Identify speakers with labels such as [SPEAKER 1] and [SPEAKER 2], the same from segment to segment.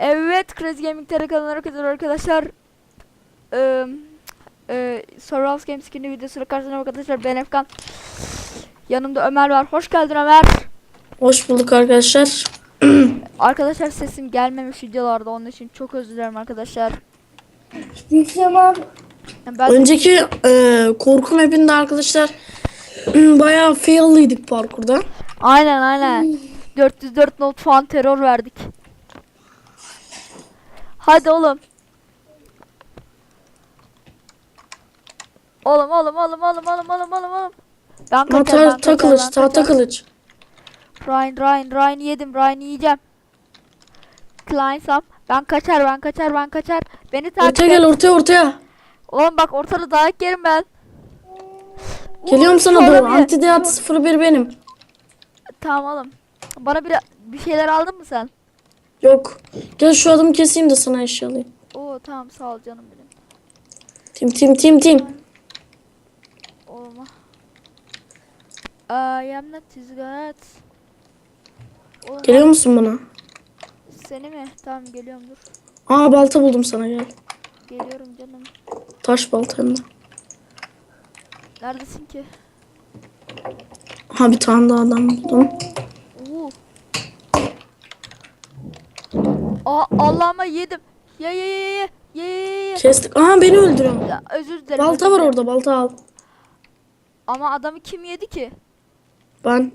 [SPEAKER 1] Evet Crazy Gaming TR kanalına herkese arkadaşlar. Eee eee Survival Games ikinci videosuyla karşınızda arkadaşlar ben Efkan. Yanımda Ömer var. Hoş geldin Ömer.
[SPEAKER 2] Hoş bulduk arkadaşlar.
[SPEAKER 1] Arkadaşlar sesim gelmemiş videolarda onun için çok özür dilerim arkadaşlar. Yani ben
[SPEAKER 2] Önceki e, korku mapinde arkadaşlar bayağı failliydik parkurda.
[SPEAKER 1] aynen aynen 404 not falan terör verdik. Hadi oğlum. Oğlum oğlum oğlum oğlum oğlum oğlum oğlum oğlum. Ben kaçar, ben kaçar,
[SPEAKER 2] ta kılıç,
[SPEAKER 1] ben
[SPEAKER 2] tahta kılıç.
[SPEAKER 1] Ryan Ryan Ryan yedim Ryan yiyeceğim. Klein Sam. Ben kaçar ben kaçar ben kaçar. Beni takip
[SPEAKER 2] Ortaya
[SPEAKER 1] et.
[SPEAKER 2] gel ortaya ortaya.
[SPEAKER 1] Oğlum bak ortada dayak yerim ben.
[SPEAKER 2] Geliyorum sana
[SPEAKER 1] sonra
[SPEAKER 2] doğru. Antideat 01 benim.
[SPEAKER 1] Tamam oğlum. Bana bir bir şeyler aldın mı sen?
[SPEAKER 2] Yok. Gel şu adımı keseyim de sana eşya alayım.
[SPEAKER 1] Oo tamam sağ ol canım benim.
[SPEAKER 2] Tim tim tim tim.
[SPEAKER 1] Oğlum. I am not his god. Oğlum
[SPEAKER 2] Geliyor musun bana?
[SPEAKER 1] seni mi? Tamam geliyorum dur.
[SPEAKER 2] Aa balta buldum sana gel.
[SPEAKER 1] Geliyorum canım.
[SPEAKER 2] Taş balta hem de.
[SPEAKER 1] Neredesin ki?
[SPEAKER 2] Ha bir tane daha adam buldum.
[SPEAKER 1] Oo. Aa Allah'ıma yedim. Ye ye ye ye ye ye ye.
[SPEAKER 2] Kestik. Aha beni öldürüyor.
[SPEAKER 1] Ya özür dilerim.
[SPEAKER 2] Balta
[SPEAKER 1] özür
[SPEAKER 2] var
[SPEAKER 1] dilerim.
[SPEAKER 2] orada balta al.
[SPEAKER 1] Ama adamı kim yedi ki?
[SPEAKER 2] Ben.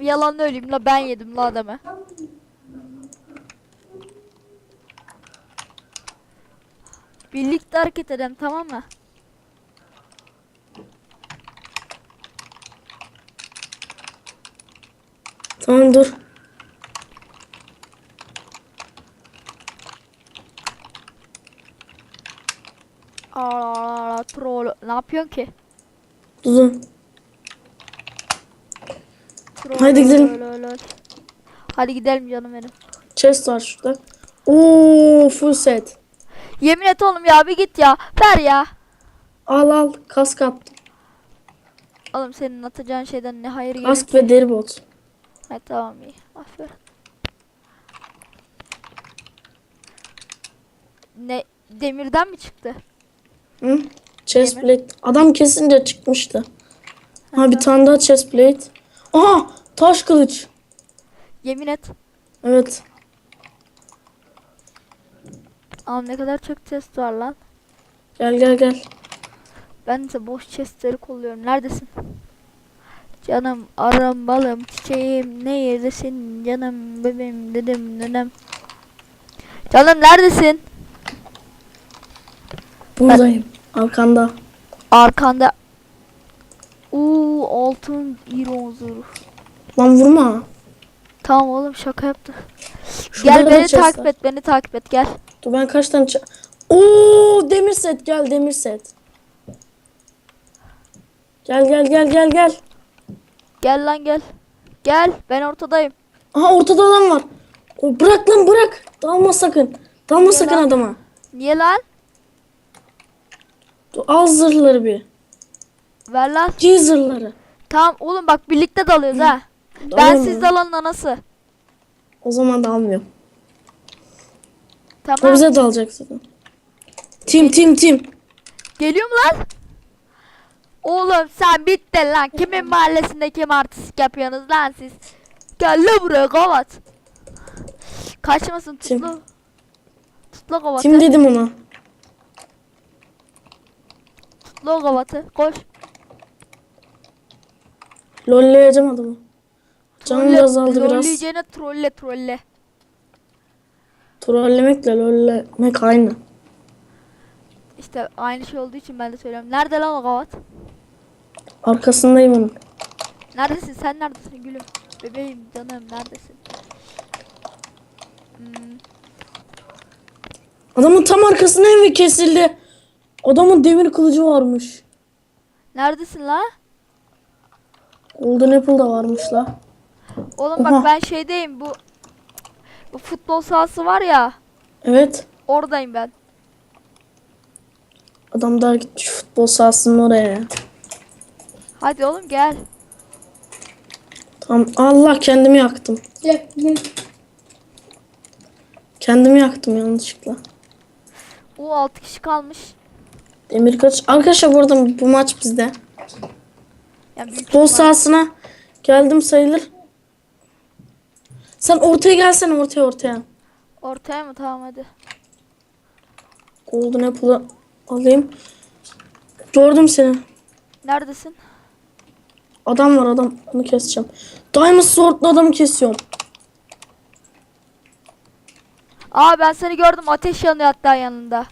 [SPEAKER 1] Yalan söyleyeyim la ben yedim la adamı. Birlikte hareket edelim tamam mı?
[SPEAKER 2] Tamam dur.
[SPEAKER 1] Aa, troll. Ne yapıyorsun ki?
[SPEAKER 2] Uzun.
[SPEAKER 1] Troll,
[SPEAKER 2] Haydi gidelim.
[SPEAKER 1] lol, lol, lol. Hadi gidelim canım benim.
[SPEAKER 2] Chest var şurada. Oo full set.
[SPEAKER 1] Yemin et oğlum ya bir git ya. Ver ya.
[SPEAKER 2] Al al kask attım.
[SPEAKER 1] Oğlum senin atacağın şeyden ne hayır gelir
[SPEAKER 2] Kask ve deri bot.
[SPEAKER 1] Ha, tamam iyi. Aferin. Ne demirden mi çıktı?
[SPEAKER 2] Hı? Chest plate. Adam kesince çıkmıştı. Ha bir tane daha chest plate. Aha taş kılıç.
[SPEAKER 1] Yemin et.
[SPEAKER 2] Evet.
[SPEAKER 1] Aa ne kadar çok chest var lan.
[SPEAKER 2] Gel gel gel.
[SPEAKER 1] Ben ise boş chestleri kolluyorum. Neredesin? Canım aram balım çiçeğim ne yerdesin canım bebeğim dedim dedim. Canım neredesin?
[SPEAKER 2] Buradayım. Arkanda.
[SPEAKER 1] Arkanda. Uuu altın iron zırh.
[SPEAKER 2] Lan vurma.
[SPEAKER 1] Tamam oğlum şaka yaptı.
[SPEAKER 2] Şurada
[SPEAKER 1] gel beni takip et beni takip et gel.
[SPEAKER 2] Dur ben kaç tane ça- Oo demir set gel demir set. Gel gel gel gel gel.
[SPEAKER 1] Gel lan gel. Gel ben ortadayım.
[SPEAKER 2] Aha ortada adam var. O, bırak lan bırak. Dalma sakın. Dalma sakın
[SPEAKER 1] lan.
[SPEAKER 2] adama.
[SPEAKER 1] Niye lan?
[SPEAKER 2] Al zırhları bir.
[SPEAKER 1] Ver lan.
[SPEAKER 2] G zırhları.
[SPEAKER 1] Tamam oğlum bak birlikte dalıyoruz ha. Ben siz dalanın anası.
[SPEAKER 2] O zaman da almıyorum. O
[SPEAKER 1] Tamam.
[SPEAKER 2] bize dalacak zaten. Tim tim tim.
[SPEAKER 1] Geliyor mu lan? Oğlum sen bittin lan. Kimin mahallesinde kim artistik yapıyorsunuz lan siz? Gel lan buraya kavat. Kaçmasın tutlu. Tutlu kavatı.
[SPEAKER 2] Tim dedim ona.
[SPEAKER 1] Tutlu o kavatı. Koş.
[SPEAKER 2] Lolleyeceğim adamı. Canım da azaldı biraz.
[SPEAKER 1] Trolleyeceğine trolle trolle.
[SPEAKER 2] Trollemekle lollemek aynı.
[SPEAKER 1] İşte aynı şey olduğu için ben de söylüyorum. Nerede lan o kavat?
[SPEAKER 2] Arkasındayım onun.
[SPEAKER 1] Neredesin? Sen neredesin gülüm? Bebeğim canım neredesin? Hmm,
[SPEAKER 2] Adamın tam arkasında evi kesildi. Adamın demir kılıcı varmış.
[SPEAKER 1] neredesin la?
[SPEAKER 2] Golden Apple da varmış la.
[SPEAKER 1] Oğlum bak
[SPEAKER 2] Oha.
[SPEAKER 1] ben şeydeyim bu bu futbol sahası var ya
[SPEAKER 2] Evet.
[SPEAKER 1] oradayım ben.
[SPEAKER 2] Adam daha gitmiş futbol sahasının oraya.
[SPEAKER 1] Hadi oğlum gel.
[SPEAKER 2] Tamam Allah kendimi yaktım.
[SPEAKER 3] Gel.
[SPEAKER 2] Kendimi yaktım yanlışlıkla.
[SPEAKER 1] O 6 kişi kalmış.
[SPEAKER 2] Demir kaç. Arkadaşlar burada bu maç bizde.
[SPEAKER 1] Büyük
[SPEAKER 2] Futbol sahasına geldim sayılır. Sen ortaya gelsene ortaya ortaya.
[SPEAKER 1] Ortaya mı? Tamam hadi.
[SPEAKER 2] Golden Apple'ı alayım. Gördüm seni.
[SPEAKER 1] Neredesin?
[SPEAKER 2] Adam var adam. Onu keseceğim. Diamond Sword'la adamı kesiyorum.
[SPEAKER 1] Aa ben seni gördüm. Ateş yanıyor hatta yanında.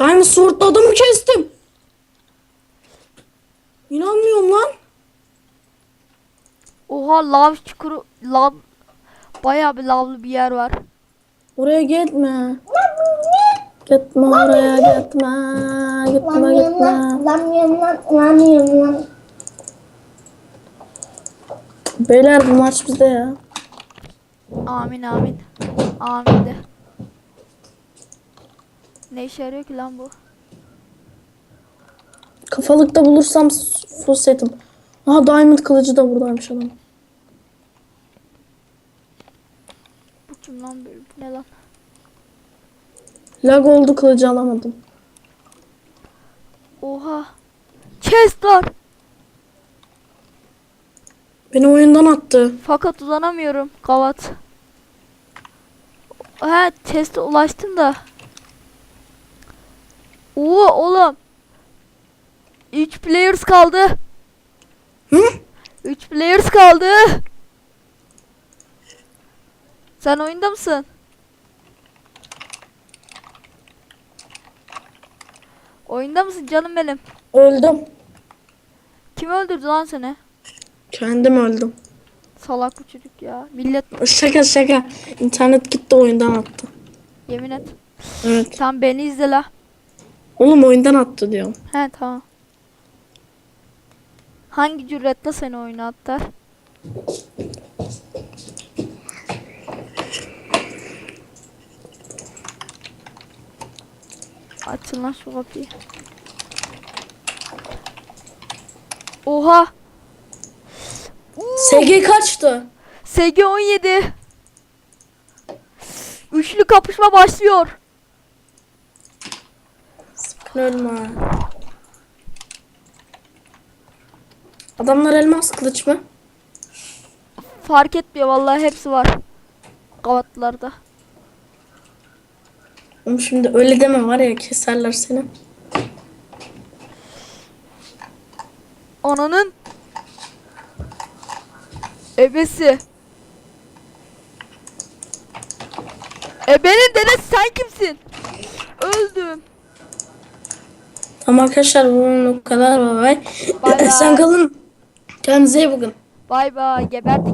[SPEAKER 2] Diamond Sword'la adamı kestim. İnanmıyorum lan.
[SPEAKER 1] Oha lav çukuru lav bayağı bir lavlı bir yer var.
[SPEAKER 2] Oraya gitme. Gitme oraya gitme. Gitme gitme.
[SPEAKER 3] lan lan yan lan lan yan lan.
[SPEAKER 2] Beyler bu maç bizde ya.
[SPEAKER 1] Amin amin. Amin de. Ne işe yarıyor ki lan bu?
[SPEAKER 2] Kafalıkta bulursam s- full setim. Aha Diamond kılıcı da buradaymış adam.
[SPEAKER 1] Bu kim lan böyle? Bu ne lan?
[SPEAKER 2] Lag oldu kılıcı alamadım.
[SPEAKER 1] Oha. Chest var.
[SPEAKER 2] Beni oyundan attı.
[SPEAKER 1] Fakat uzanamıyorum. Kavat. He chest'e ulaştım da. Oo oğlum. 3 players kaldı.
[SPEAKER 2] Hı?
[SPEAKER 1] 3 players kaldı. Sen oyunda mısın? Oyunda mısın canım benim?
[SPEAKER 2] Öldüm.
[SPEAKER 1] Kim öldürdü lan seni?
[SPEAKER 2] Kendim öldüm.
[SPEAKER 1] Salak bu çocuk ya. Millet
[SPEAKER 2] Şaka şaka. İnternet gitti oyundan attı.
[SPEAKER 1] yemin et.
[SPEAKER 2] Evet.
[SPEAKER 1] Tam beni izle la.
[SPEAKER 2] Oğlum oyundan attı diyorum.
[SPEAKER 1] He tamam. Hangi cüretle seni oyuna atlar? Açın lan şu kapıyı. Oha!
[SPEAKER 2] SG kaçtı?
[SPEAKER 1] SG 17. Üçlü kapışma başlıyor.
[SPEAKER 2] Sakın ölme. Adamlar elmas kılıç mı?
[SPEAKER 1] Fark etmiyor vallahi hepsi var. Kavatlarda.
[SPEAKER 2] Oğlum şimdi öyle deme var ya keserler seni.
[SPEAKER 1] Ananın ebesi. Ebenin dedesi sen kimsin? Öldüm.
[SPEAKER 2] Tamam arkadaşlar bunun o kadar bay bay.
[SPEAKER 1] Bay bay.
[SPEAKER 2] Sen kalın. Kendinize iyi bakın.
[SPEAKER 1] Bay bay geberdik.